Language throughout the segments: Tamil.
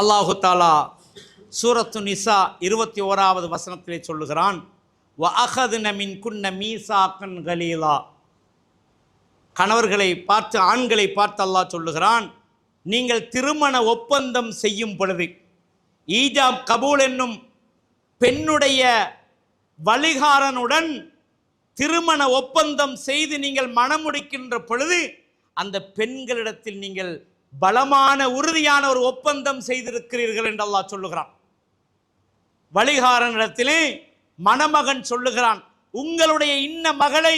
அல்லாஹு தாலா சூரத்து நிசா இருபத்தி ஓராவது வசனத்திலே சொல்லுகிறான் வ குன்ன மீசாக்கன் கலீலா. கணவர்களை பார்த்து ஆண்களை பார்த்து அல்லாஹ் சொல்லுகிறான் நீங்கள் திருமண ஒப்பந்தம் செய்யும் பொழுது ஈஜாப் கபூல் என்னும் பெண்ணுடைய வழிகாரனுடன் திருமண ஒப்பந்தம் செய்து நீங்கள் மணமுடிக்கின்ற பொழுது அந்த பெண்களிடத்தில் நீங்கள் பலமான உறுதியான ஒரு ஒப்பந்தம் செய்திருக்கிறீர்கள் என்று அல்லாஹ் சொல்லுகிறான். வழிகாரனிடத்திலே மணமகன் சொல்லுகிறான் உங்களுடைய இன்ன மகளை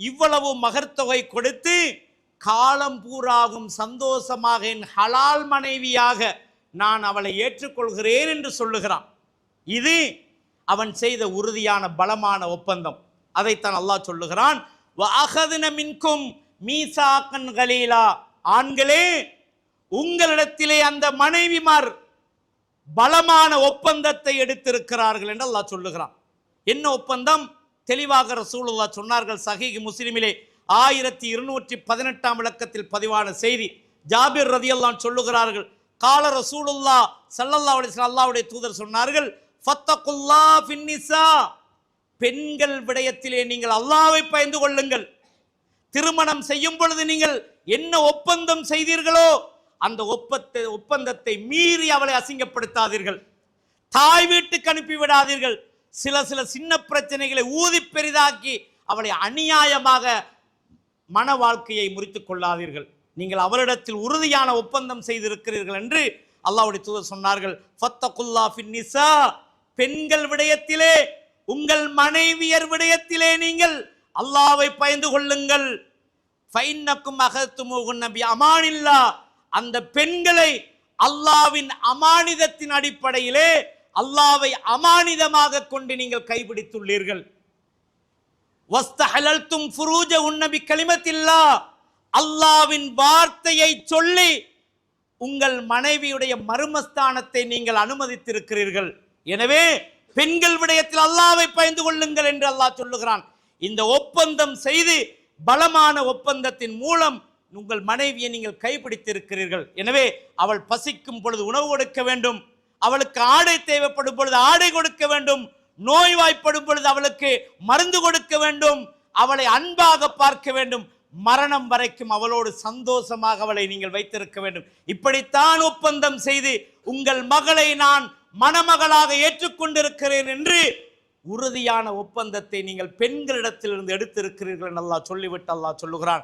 இவ்வளவு மகர்த்தொகை கொடுத்து காலம் பூராகும் சந்தோஷமாக என் ஹலால் மனைவியாக நான் அவளை ஏற்றுக்கொள்கிறேன் என்று சொல்லுகிறான். இது அவன் செய்த உறுதியான பலமான ஒப்பந்தம். அதைத்தான் அல்லாஹ் சொல்லுகிறான் மின்கும் மீசாக்கன் கலீலா ஆண்களே உங்களிடத்திலே அந்த மனைவிமார் பலமான ஒப்பந்தத்தை எடுத்திருக்கிறார்கள் என்று அல்லாஹ் சொல்லுகிறான். என்ன ஒப்பந்தம்? தெளிவாக ரசூலுல்லா சொன்னார்கள் சஹீஹ் முஸ்லிமிலே ஆயிரத்தி இருநூற்றி பதினெட்டாம் விளக்கத்தில் பதிவான செய்தி. ஜாபிர் ரதியெல்லாம் சொல்லுகிறார்கள் கால ரசூலுல்லா சல்லல்லா அலிஸ்லாம் அல்லாவுடைய தூதர் சொன்னார்கள் ஃபத்தகுல்லா ஃபின்னிசா பெண்கள் விடயத்திலே நீங்கள் அல்லாவை பயந்து கொள்ளுங்கள். திருமணம் செய்யும் பொழுது நீங்கள் என்ன ஒப்பந்தம் செய்தீர்களோ அந்த ஒப்பத்தை ஒப்பந்தத்தை மீறி அவளை அசிங்கப்படுத்தாதீர்கள். தாய் வீட்டுக்கு அனுப்பி விடாதீர்கள். சில சில சின்ன பிரச்சனைகளை ஊதி பெரிதாக்கி அவளை அநியாயமாக மன வாழ்க்கையை முறித்துக் கொள்ளாதீர்கள். நீங்கள் அவரிடத்தில் உறுதியான ஒப்பந்தம் செய்திருக்கிறீர்கள் என்று அல்லாவுடைய தூதர் சொன்னார்கள். ஃபத்தகுல்லா ஃபின் பெண்கள் விடயத்திலே உங்கள் மனைவியர் விடயத்திலே நீங்கள் அல்லாவை பயந்து கொள்ளுங்கள். ஃபைன்னக்கும் அகத்துமுகுன் நபி அமானில்லா. அந்த பெண்களை அல்லாவின் அமானிதத்தின் அடிப்படையிலே அல்லாவை அமானிதமாக கொண்டு நீங்கள் கைபிடித்துள்ளீர்கள். வஸ்தஹலல்தும் ஃபுரூஜ உன்னபி கலிமத்தில்லா. அல்லாவின் வார்த்தையை சொல்லி உங்கள் மனைவியுடைய மர்மஸ்தானத்தை நீங்கள் அனுமதித்திருக்கிறீர்கள். எனவே பெண்கள் விடயத்தில் அல்லாவை பயந்து கொள்ளுங்கள் என்று அல்லாஹ் சொல்லுகிறான். இந்த ஒப்பந்தம் செய்து பலமான ஒப்பந்தத்தின் மூலம் உங்கள் மனைவியை நீங்கள் கைப்பிடித்திருக்கிறீர்கள். எனவே அவள் பசிக்கும் பொழுது உணவு கொடுக்க வேண்டும். அவளுக்கு ஆடை தேவைப்படும் பொழுது ஆடை கொடுக்க வேண்டும். நோய்வாய்ப்படும் பொழுது அவளுக்கு மருந்து கொடுக்க வேண்டும். அவளை அன்பாக பார்க்க வேண்டும். மரணம் வரைக்கும் அவளோடு சந்தோஷமாக அவளை நீங்கள் வைத்திருக்க வேண்டும். இப்படித்தான் ஒப்பந்தம் செய்து உங்கள் மகளை நான் மணமகளாக ஏற்றுக்கொண்டிருக்கிறேன் என்று உறுதியான ஒப்பந்தத்தை நீங்கள் பெண்களிடத்திலிருந்து எடுத்திருக்கிறீர்கள் நல்லா சொல்லிவிட்டு அல்லாஹ் சொல்லுகிறான்.